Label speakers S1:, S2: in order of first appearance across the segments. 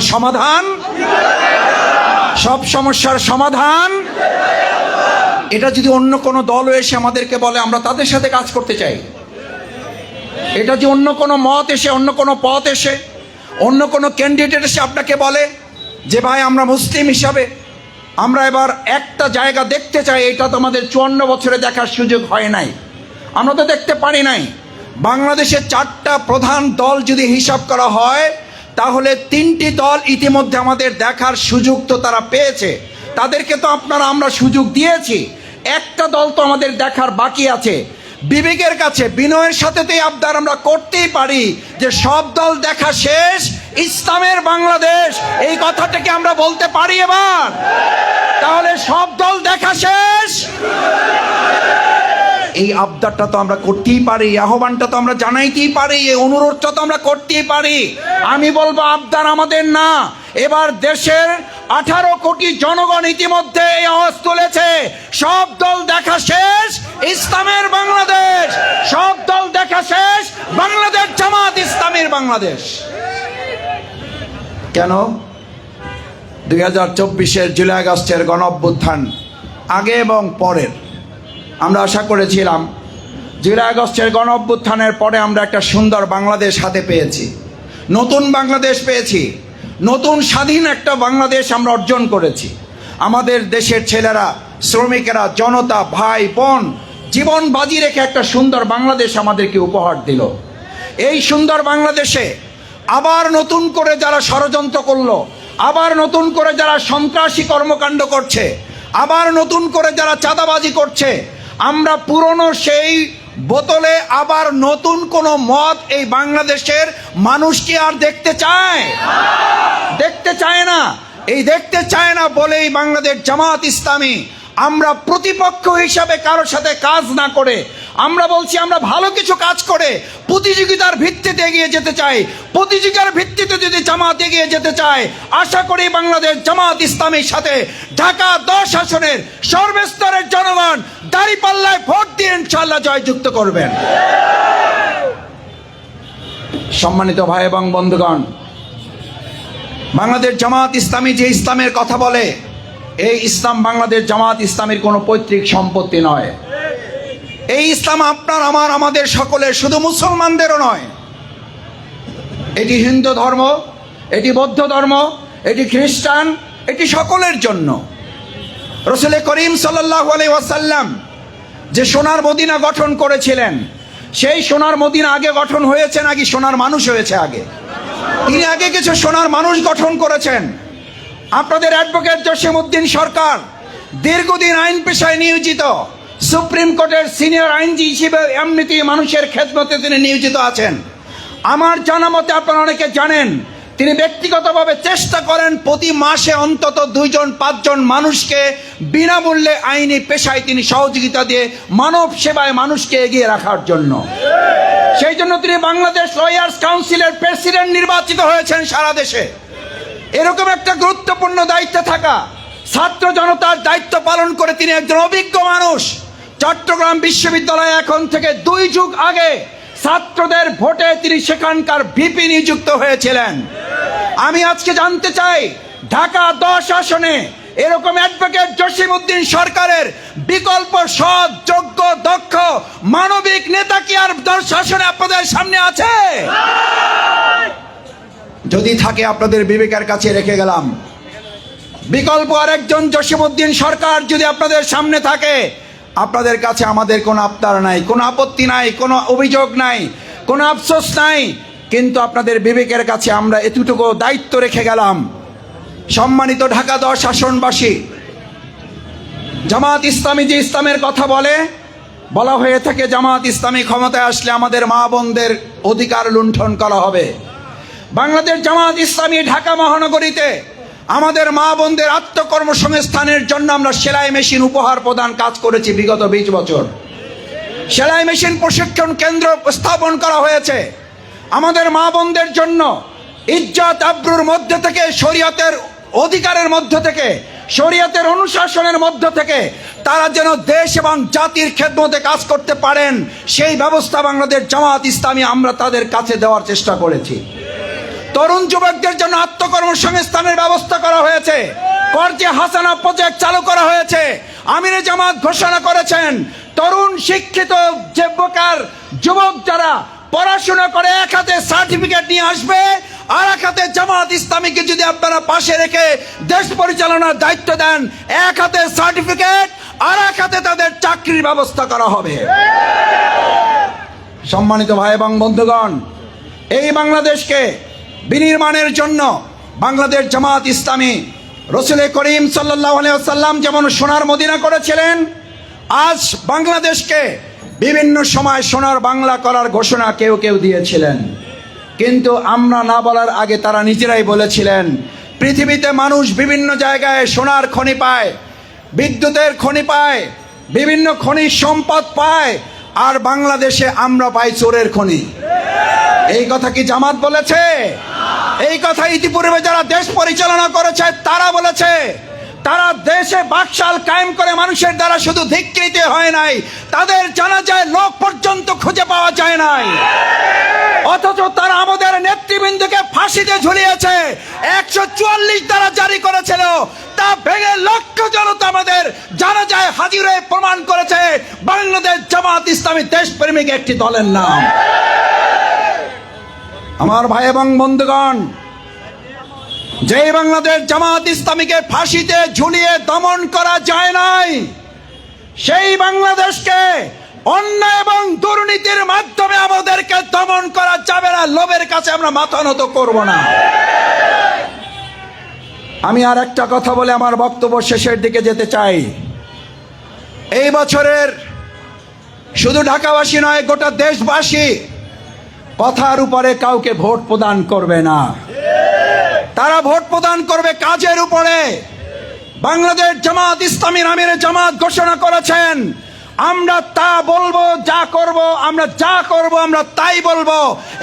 S1: সমাধান? সব সমস্যার সমাধান? এটা যদি অন্য কোনো দল এসে আমাদেরকে বলে, আমরা তাদের সাথে কাজ করতে চাই। এটা যে অন্য কোনো মত এসে, অন্য কোনো পথ এসে, অন্য কোনো ক্যান্ডিডেট এসে আপনাকে বলে যে, ভাই, আমরা মুসলিম হিসাবে, আমরা এবার একটা জায়গা দেখতে চাই, এটা তো আমাদের চুয়ান্ন বছরে দেখার সুযোগ হয় নাই। আমরা তো দেখতে পারি নাই। বাংলাদেশের চারটা প্রধান দল যদি হিসাব করা হয় তাহলে তিনটি দল ইতিমধ্যে আমাদের দেখার সুযোগ তো তারা পেয়েছে। তাদেরকে তো আপনারা, আমরা সুযোগ দিয়েছি। একটা দল তো আমাদের দেখার বাকি আছে। বিবেকের কাছে, বিনয়ের সাথে তো আবদার আমরা করতেই পারি যে সব দল দেখা শেষ, ইসলামের বাংলাদেশ, এই কথাটাকে আমরা বলতে পারি এবার। তাহলে সব এই আবদারটা তো আমরা করতেই পারি আহ্বানটা তো আমরা জানাইতেই পারি, এই অনুরোধটা তো আমরা করতেই পারি। আমি বলব আবদার আমাদের না। এবার দেশের আঠারো কোটি জনগণ ইতিমধ্যে এই আওয়াজ তুলেছে, সব দল দেখা শেষ, ইসলামের বাংলাদেশ। সব দল দেখা শেষ, বাংলাদেশ জামাত ইসলামের বাংলাদেশ। কেন? দুই হাজার চব্বিশের জুলাই আগস্টের গণ আগে এবং পরের। আমরা আশা করেছিলাম, জুলাই আগস্টের গণ অভ্যুত্থানের পরে আমরা একটা সুন্দর বাংলাদেশ হাতে পেয়েছি। নতুন বাংলাদেশ পেয়েছি। নতুন স্বাধীন একটা বাংলাদেশ আমরা অর্জন করেছি। আমাদের দেশের ছেলেরা, শ্রমিকেরা, জনতা, ভাই, বোন, জীবন বাজি রেখে একটা সুন্দর বাংলাদেশ আমাদেরকে উপহার দিল। এই সুন্দর বাংলাদেশে আবার নতুন করে যারা ষড়যন্ত্র করল, আবার নতুন করে যারা সন্ত্রাসী কর্মকাণ্ড করছে, আবার নতুন করে যারা চাঁদাবাজি করছে আমরা পুরনো সেই বোতলে আবার নতুন কোনো মত এই বাংলাদেশের মানুষকে আর দেখতে চায়? দেখতে চায় না। এই দেখতে চায় না বলেই বাংলাদেশ জামাত ইসলামী আমরা প্রতিপক্ষ হিসাবে কারোর সাথে কাজ না করে আমরা বলছি, আমরা ভালো কিছু কাজ করে প্রতিযোগিতার ভিত্তিতে এগিয়ে যেতে চাই। প্রতিযোগিতার ভিত্তিতে যদি জামাত এগিয়ে যেতে চায়, আশা করি বাংলাদেশ জামাত ইসলামীর সাথে ঢাকা দশ আসনের সর্বস্তরের জনগণ দাঁড়িপাল্লায় ভোট দিয়ে ইনশাল্লাহ জয়যুক্ত করবেন। সম্মানিত ভাই এবং বন্ধুগণ, বাংলাদেশ জামাত ইসলামী যে ইসলামের কথা বলে, এই ইসলাম বাংলাদেশ জামাত ইসলামের কোনো পৈতৃক সম্পত্তি নয়। এই ইসলাম আপনার, আমার, আমাদের সকলের, শুধু মুসলমানদেরও নয়। এটি হিন্দু ধর্ম, এটি বৌদ্ধ ধর্ম, এটি খ্রিস্টান, এটি সকলের জন্য। রসুল করিম সাল্লাহ আলাই ওয়াসাল্লাম যে সোনার মদিনা গঠন করেছিলেন, সেই সোনার মদিনা আগে গঠন হয়েছে নাকি সোনার মানুষ হয়েছে আগে? তিনি আগে কিছু সোনার মানুষ গঠন করেছেন। আপনাদের অ্যাডভোকেট জসিমউদ্দিন সরকার দীর্ঘদিন আইন পেশায় নিয়োজিত। সুপ্রিম কোর্টের সিনিয়র আইনজীবী হিসেবে এমনিতেই মানুষের খেদমতে তিনি নিয়োজিত আছেন। আমার জানা মতে আপনারা অনেকে জানেন, তিনি ব্যক্তিগতভাবে চেষ্টা করেন প্রতি মাসে অন্তত দুইজন, পাঁচজন মানুষকে বিনামূল্যে আইনি পেশায় তিনি সহযোগিতা দিয়ে মানব সেবায় মানুষকে এগিয়ে রাখার জন্য। সেই জন্য তিনি বাংলাদেশ লয়ার্স কাউন্সিলের প্রেসিডেন্ট নির্বাচিত হয়েছেন সারা দেশে। এরকম একটা গুরুত্বপূর্ণ দায়িত্বে থাকা ছাত্র জনতার দায়িত্ব পালন করে তিনি একজন অভিজ্ঞ মানুষ। চট্টগ্রাম বিশ্ববিদ্যালয়ে এখন থেকে দুই যুগ আগে ছাত্রদের ভোটে তিনি সেখানকার ভিপি নিযুক্ত হয়েছিলেন। আমি আজকে জানতে চাই, ঢাকা দশ আসনে এরকম অ্যাডভোকেট জসিমউদ্দিন সরকারের বিকল্প, সৎ, যোগ্য, দক্ষ, মানবিক নেতা কি আর দশ শাসনে আপনাদের সামনে আছে? যদি থাকে আপনাদের বিবেকের কাছে রেখে গেলাম। বিকল্প আরেকজন জসিমউদ্দিন সরকার যদি আপনাদের সামনে থাকে আপনাদের কাছে আমাদের কোনো আবদার নাই, কোনো আপত্তি নাই, কোনো অভিযোগ নাই, কোনো আফসোস নাই। কিন্তু আপনাদের বিবেকের কাছে আমরা এতটুকু দায়িত্ব রেখে গেলাম। সম্মানিত ঢাকা দশ শাসনবাসী জামাত ইসলামী যে ইসলামের কথা বলে, বলা হয়ে থাকে জামাত ইসলামী ক্ষমতায় আসলে আমাদের মা বোনদের অধিকার লুণ্ঠন করা হবে। বাংলাদেশ জামাত ইসলামী ঢাকা মহানগরীতে আমাদের মা বোনদের আত্মকর্মসংস্থানের জন্য আমরা সেলাই মেশিন উপহার প্রদান কাজ করেছি বিগত বিশ বছর। সেলাই মেশিন প্রশিক্ষণ কেন্দ্র স্থাপন করা হয়েছে। আমাদের মা বোনদের জন্য ইজ্জত আব্রুর মধ্যে থেকে, শরীয়তের অধিকারের মধ্য থেকে, শরীয়তের অনুশাসনের মধ্য থেকে তারা যেন দেশ এবং জাতির খেদমতে কাজ করতে পারেন, সেই ব্যবস্থা বাংলাদেশ জামাত ইসলামী আমরা তাদের কাছে দেওয়ার চেষ্টা করেছি। তরুণ যুবকদের জন্য আত্মকর্মসংস্থানের ব্যবস্থা করা হয়েছে। কর্জে হাসানা প্রজেক্ট চালু করা হয়েছে। আমিরে জামাত ঘোষণা করেছেন, তরুণ শিক্ষিত যে বেকার যুবক যারা পড়াশোনা করে এক হাতে সার্টিফিকেট নিয়ে আসবে, আর এক হাতে জামাত ইসলামীকে যদি আপনারা পাশে রেখে দেশ পরিচালনার দায়িত্ব দেন, এক হাতে সার্টিফিকেট আর এক হাতে তাদের চাকরির ব্যবস্থা করা হবে। সম্মানিত ভাই এবং বন্ধুগণ, এই বাংলাদেশকে বিনির্মাণের জন্য বাংলাদেশ জামাত ইসলামী রসুল করিম সাল্লাম যেমন সোনার মদিনা করেছিলেন, আজ বাংলাদেশকে বিভিন্ন সময় সোনার বাংলা করার ঘোষণা কেউ কেউ দিয়েছিলেন। কিন্তু আমরা না বলার আগে তারা নিজেরাই বলেছিলেন, পৃথিবীতে মানুষ বিভিন্ন জায়গায় সোনার খনি পায়, বিদ্যুতের খনি পায়, বিভিন্ন খনিজ সম্পদ পায় আর বাংলাদেশে আমরা পাই চোরের খনি। এই কথা কি জামাত বলেছে? এই কথা ইতিপূর্বে যারা দেশ পরিচালনা করেছে, তারা বলেছে, তারা দেশে বাকশাল কায়েম করে মানুষের দ্বারা শুধু ধিকৃতি হয় নাই, তাদের জানা যায় লোক পর্যন্ত খুঁজে পাওয়া যায় নাই। অথচ তারা আমাদের নেতৃবৃন্দকে ফাঁসিতে ঝুলিয়েছে, একশো চুয়াল্লিশ দ্বারা জারি করেছিল, তা ভেঙে লক্ষ জনতা আমাদের জানা যায় হাজির প্রমাণ করেছে, বাংলাদেশ ইসলামী দেশপ্রেমিক একটি দলের নাম। আমার ভাই এবং বন্ধুগণ, যেই বাংলাদেশ জামাত ইসলামীকে ফাঁসিতে ঝুলিয়ে দমন করা যায় নাই, সেই বাংলাদেশকে অন্যায় এবং দুর্নীতির মাধ্যমে আমাদেরকে দমন করা যাবে না, লোভের কাছে আমরা মাথা নত করব না। আমি আর একটা কথা বলে আমার বক্তব্য শেষের দিকে যেতে চাই। এই বছরের শুধু ঢাকাবাসী নয়, গোটা দেশবাসী কথার উপরে কাউকে ভোট প্রদান করবে না। তারা ভোট প্রদান করবে কাজের উপরে। বাংলাদেশ জামাত ইসলামী নামের জামাত ঘোষণা করেছেন, আমরা তা বলব, যা করব, আমরা যা করব, আমরা তাই বলব,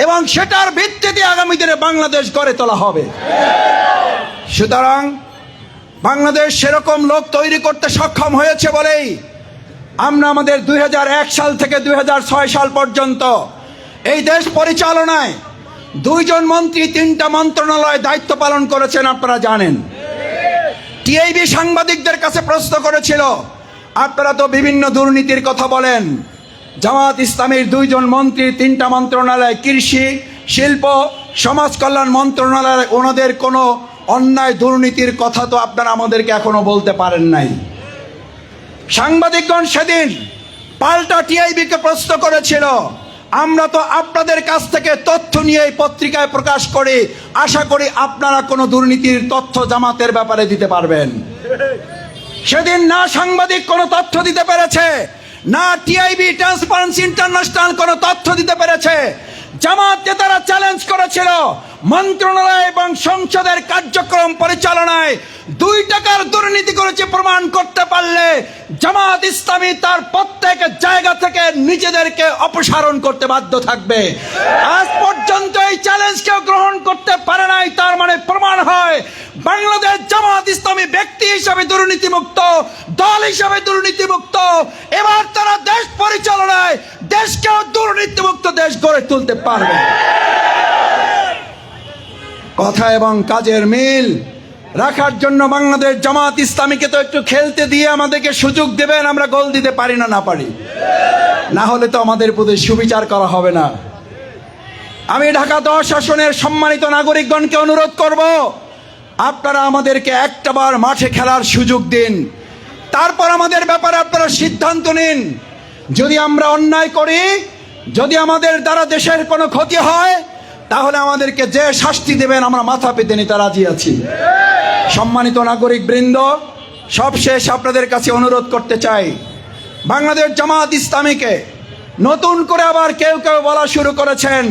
S1: এবং সেটার ভিত্তিতে আগামী দিনে বাংলাদেশ গড়ে তোলা হবে। সুতরাং বাংলাদেশ সেরকম লোক তৈরি করতে সক্ষম হয়েছে বলেই আমরা আমাদের দুই হাজার এক সাল থেকে দুই হাজার ছয় সাল পর্যন্ত এই দেশ পরিচালনায় দুইজন মন্ত্রী, তিনটা মন্ত্রণালয় দায়িত্ব পালন করেছেন, আপনারা জানেন। টিআইবি সাংবাদিকদের কাছে প্রশ্ন করেছিল, আপনারা তো বিভিন্ন দুর্নীতির কথা বলেন। জামাত ইসলামের দুইজন মন্ত্রী, তিনটা মন্ত্রণালয়, কৃষি, শিল্প, সমাজ কল্যাণ মন্ত্রণালয়, ওনাদের কোনো অন্যায় দুর্নীতির কথা তো আপনারা আমাদেরকে এখনও বলতে পারেন নাই। সাংবাদিকগণ সেদিন পাল্টা টিআইবিকে প্রশ্ন করেছিল। আমরা তো আপনাদের কাছ থেকে তথ্য নিয়ে এই পত্রিকায় প্রকাশ করি। আশা করি আপনারা কোনো দুর্নীতির তথ্য জামাতের ব্যাপারে দিতে পারবেন। সেদিন না সাংবাদিক কোনো তথ্য দিতে পেরেছে, না টিআইবি ট্রান্সপারেন্সি ইন্টারন্যাশনাল কোনো তথ্য দিতে পেরেছে। জামাত নেতারা চ্যালেঞ্জ করেছিল মন্ত্রণালয় এবং সংসদের কার্যক্রম পরিচালনায় দুই টাকার দুর্নীতি করেছে প্রমাণ করতে পারলে জামাত ইসলামী তার প্রত্যেক জায়গা থেকে নিজেদেরকে অপসারণ করতে বাধ্য থাকবে। আজ পর্যন্ত এই চ্যালেঞ্জ কেউ গ্রহণ করতে পারে নাই, তার মানে প্রমাণ হয় বাংলাদেশ জামাত ইসলামী ব্যক্তি হিসাবে দুর্নীতিমুক্ত, দল হিসাবে দুর্নীতিমুক্ত। এবার তারা দেশ পরিচালনায় দেশকেও দুর্নীতিমুক্ত দেশ গড়ে তুলতে পারবে। কথা এবং কাজের মিল রাখার জন্য বাংলাদেশ জামাত ইসলামীকে তো একটু খেলতে দিয়ে আমাদেরকে সুযোগ দেবেন, আমরা গোল দিতে পারি না না পারি। না হলে তো আমাদের প্রতি সুবিচার করা হবে না। আমি ঢাকা দশ শাসনের সম্মানিত নাগরিকগণকে অনুরোধ করব, আপনারা আমাদেরকে একটাবার মাঠে খেলার সুযোগ দিন। তারপর আমাদের ব্যাপারে আপনারা সিদ্ধান্ত নিন। যদি আমরা অন্যায় করি, যদি আমাদের দ্বারা দেশের কোনো ক্ষতি হয় তাহলে আমাদেরকে যে শাস্তি দেবেন, আমরা মাথা পেতে নিতে রাজি আছি। সম্মানিত নাগরিক বৃন্দ সবশেষ আপনাদের কাছে অনুরোধ করতে চাই, বাংলাদেশ জামাত ইসলামীকে নতুন করে আবার কেউ কেউ বলা শুরু করেছেন,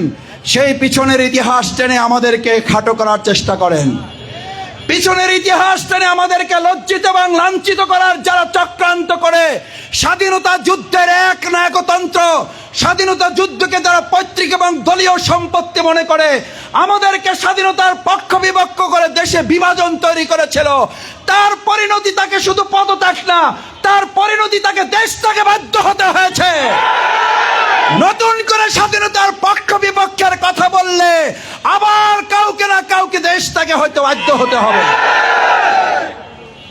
S1: সেই পিছনের ইতিহাস টেনে আমাদেরকে খাটো করার চেষ্টা করেন। পিছনের ইতিহাস টেনে আমাদেরকে লজ্জিত এবং লাঞ্ছিত করার যারা চক্রান্ত করে, স্বাধীনতা যুদ্ধের এক নায়কতন্ত্র, স্বাধীনতা যুদ্ধকে যারা পৈতৃক এবং দলীয় সম্পত্তি মনে করে, আমাদেরকে স্বাধীনতার পক্ষ বিপক্ষ করে দেশে বিভাজন তৈরি করেছিল। তার পরিণতি তাকে শুধু পদত্যাগ না, তার পরিণতি তাকে দেশটাকে বাধ্য হতে হয়েছে। নতুন করে স্বাধীনতার পক্ষ বিপক্ষের কথা বললে দেশটাকে হয়তো বাধ্য হতে হবে।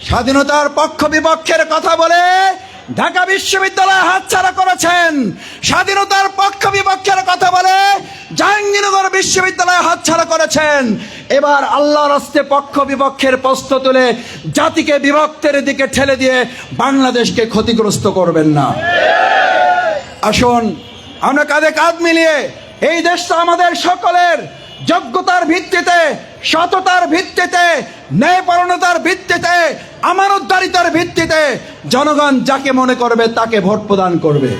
S1: স্বাধীনতার পক্ষ বিপক্ষের কথা বলে ঢাকা বিশ্ববিদ্যালয় হাতছাড়া করেছেন। স্বাধীনতার পক্ষ বিপক্ষের কথা বলে জাহাঙ্গীরনগর বিশ্ববিদ্যালয় হাতছাড়া করেছেন। এবার আল্লাহর হস্তে পক্ষ বিপক্ষের প্রশ্ন তুলে জাতিকে বিভক্তের দিকে ঠেলে দিয়ে বাংলাদেশকে ক্ষতিগ্রস্ত করবেন না। আসুন, আমরা কাঁধে কাঁধ মিলিয়ে এই দেশটা আমাদের সকলের যোগ্যতার ভিত্তিতে, সততার ভিত্তিতে, ন্যায়পরণতার ভিত্তিতে আমানতদারিতার ভিত্তিতে জনগণ যাকে মনে করবে তাকে ভোট প্রদান করবে।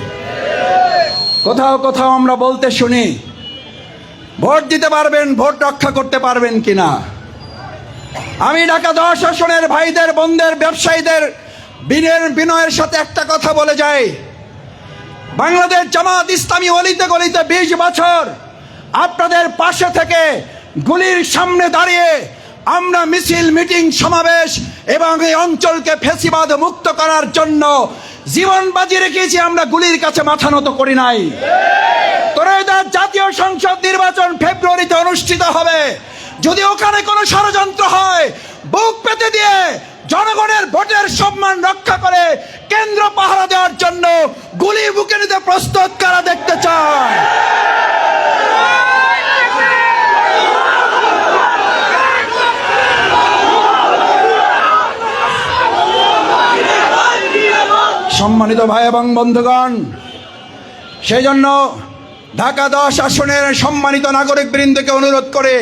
S1: কোথাও কোথাও আমরা বলতে শুনি, ভোট দিতে পারবেন, ভোট রক্ষা করতে পারবেন কিনা? আমি ঢাকা দশ আসনের ভাইদের, বোনদের, ব্যবসায়ীদের বিনয়ের বিনয়ের সাথে একটা কথা বলে যাই। বাংলাদেশ জামাত ইসলামী অলিতে গলিতে বিশ বছর আপনাদের পাশে থেকে গুলির সামনে দাঁড়িয়ে আমরা মিছিল, মিটিং, সমাবেশ এবং এই অঞ্চলকে ফেসিবাদ মুক্ত করার জন্য জীবন বাজি রেখেছি, আমরা গুলির কাছে মাথা নত করি নাই। ত্রয়োদশ জাতীয় সংসদ নির্বাচন ফেব্রুয়ারিতে অনুষ্ঠিত হবে। যদি ওখানে কোনো ষড়যন্ত্র হয়, বুক পেতে দিয়ে জনগণের ভোটের সম্মান রক্ষা করে কেন্দ্র পাহারা দেওয়ার জন্য গুলি বুকে নিতে প্রস্তুত কারা দেখতে চায়? সম্মানিত ভাই এবং বন্ধুগণ, সেই জন্য ঢাকা দশ আসনের সম্মানিত নাগরিক বৃন্দকে অনুরোধ করে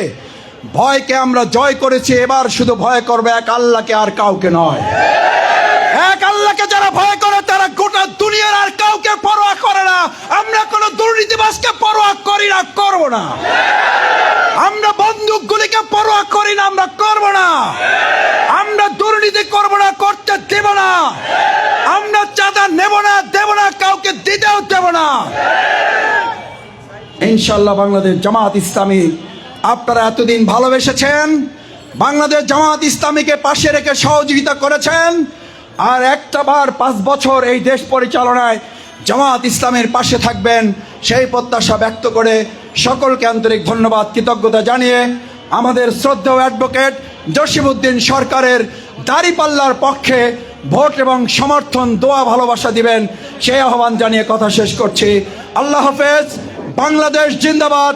S1: ভয়কে আমরা জয় করেছি, এবার শুধু ভয় করবে এক আল্লাহকে আর কাউকে নয়। এক আল্লাহকে যারা ভয় করে, তারা গোটা দুনিয়ার আর কাউকে পরোয়া করে না। আমরা কোনো দুর্নীতিবাসকে পরোয়া করি না, করব না। আমরা বন্দুকগুলিকে পরোয়া করি না, আমরা করব না। আমরা দুর্নীতি করব না, করতে দেব না। আমরা চাঁদা নেব না, দেব না, কাউকে দিতেও দেব না। ইনশাল্লাহ বাংলাদেশ জামাত ইসলামী আপনারা এতদিন ভালোবেসেছেন, বাংলাদেশ জামাত ইসলামীকে পাশে রেখে সহযোগিতা করেছেন, আর একটা বার পাঁচ বছর এই দেশ পরিচালনায় জামাত ইসলামের পাশে থাকবেন, সেই প্রত্যাশা ব্যক্ত করে সকলকে আন্তরিক ধন্যবাদ, কৃতজ্ঞতা জানিয়ে আমাদের শ্রদ্ধেয় অ্যাডভোকেট জসিমউদ্দিন সরকারের দাড়িপাল্লার পক্ষে ভোট এবং সমর্থন, দোয়া, ভালোবাসা দিবেন, সেই আহ্বান জানিয়ে কথা শেষ করছি। আল্লাহ হাফেজ, বাংলাদেশ জিন্দাবাদ।